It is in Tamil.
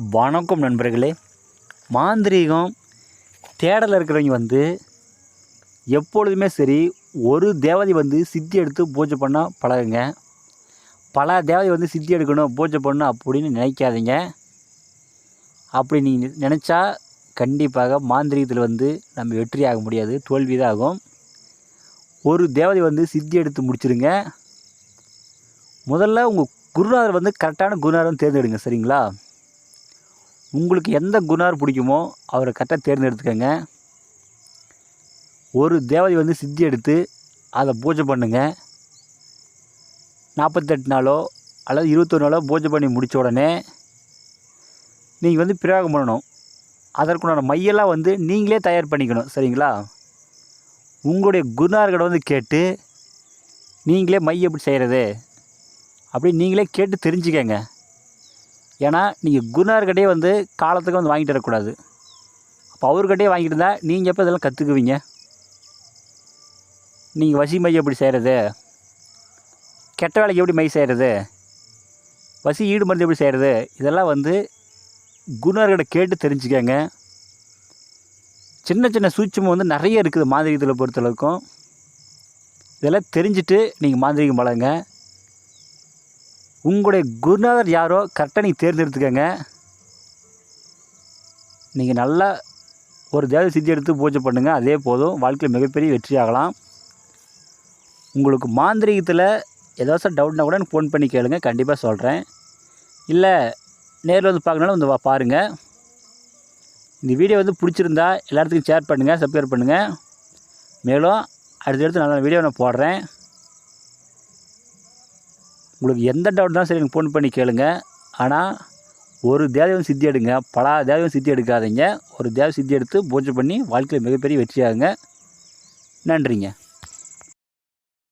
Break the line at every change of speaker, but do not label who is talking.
வணக்கம் நண்பர்களே. மாந்திரீகம் தேடலில் இருக்கிறவங்க வந்து எப்பொழுதுமே சரி ஒரு தேவதை வந்து சித்தி எடுத்து பூஜை பண்ண பழகுங்க. பல தேவதை வந்து சித்தி எடுக்கணும் பூஜை பண்ணணும் அப்படின்னு நினைக்காதீங்க. அப்படி நீங்கள் நினச்சா கண்டிப்பாக மாந்திரீகத்தில் வந்து நம்ம வெற்றி ஆக முடியாது தோல்வி தான் ஆகும் ஒரு தேவதை வந்து சித்தி எடுத்து முடிச்சிருங்க. முதல்ல உங்கள் குருநாதர் வந்து கரெக்டான குருநாதர் தேர்ந்தெடுங்க சரிங்களா? உங்களுக்கு எந்த குணார் பிடிக்குமோ அவரை கரெக்டாக தேர்ந்தெடுத்துக்கோங்க. ஒரு தேவதை வந்து சித்தி எடுத்து அதை பூஜை பண்ணுங்கள் நாற்பத்தெட்டு நாளோ அல்லது இருபத்தொரு நாளோ பூஜை பண்ணி முடித்த உடனே நீங்கள் வந்து பிரயோகம் பண்ணணும். அதற்குண்டான மையெல்லாம் வந்து நீங்களே தயார் பண்ணிக்கணும். சரிங்களா? உங்களுடைய குருநார்களை வந்து கேட்டு நீங்களே மை எப்படி செய்கிறது அப்படி நீங்களே கேட்டு தெரிஞ்சுக்கங்க. ஏன்னா நீங்கள் குருநார்கிட்டே வந்து காலத்துக்கு வந்து வாங்கிட்டு வரக்கூடாது. அப்போ அவர்கிட்டே வாங்கிட்டு இருந்தால் நீங்கள் எப்போ இதெல்லாம் கற்றுக்குவீங்க நீங்கள் வசி மை எப்படி செய்கிறது கெட்ட வேலைக்கு எப்படி மை செய்கிறது வசி ஈடு மருந்து எப்படி செய்கிறது இதெல்லாம் வந்து குருநார்கிட்ட கேட்டு தெரிஞ்சுக்கங்க. சின்ன சின்ன சூட்சமம் வந்து நிறைய இருக்குது மாந்திரிகத்தில் பொறுத்தளவுக்கும். இதெல்லாம் தெரிஞ்சுட்டு நீங்கள் மாந்திரிகம் பழகுங்க உங்களுடைய குருநாதர் யாரோ கரெக்டாக நீங்கள் தேர்ந்தெடுத்துக்கங்க. நீங்கள் நல்லா ஒரு தேவ சித்தி எடுத்து பூஜை பண்ணுங்கள் அதே போதும் வாழ்க்கையில் மிகப்பெரிய வெற்றி ஆகலாம். உங்களுக்கு மாந்திரிகத்தில் ஏதாச்சும் டவுட்னா கூட எனக்கு ஃபோன் பண்ணி கேளுங்க. கண்டிப்பாக சொல்கிறேன் இல்லை நேரில் வந்து பார்க்கனாலும் வந்து வா- பாருங்கள் இந்த வீடியோ வந்து பிடிச்சிருந்தா எல்லாத்துக்கும் ஷேர் பண்ணுங்கள் சப்ஸ்கிரைப் பண்ணுங்கள் மேலும் அடுத்தடுத்து நல்ல வீடியோ நான் போடுறேன். உங்களுக்கு எந்த டவுட் தான் சரி எனக்கு ஃபோன் பண்ணி கேளுங்க. ஆனால் ஒரு தேவம் சித்தி எடுங்க. பல தேவம் சித்தி எடுக்காதீங்க. ஒரு தேவ சித்தி எடுத்து பூஜை பண்ணி வாழ்க்கையில் மிகப்பெரிய வெற்றியாகுங்க. நன்றிங்க.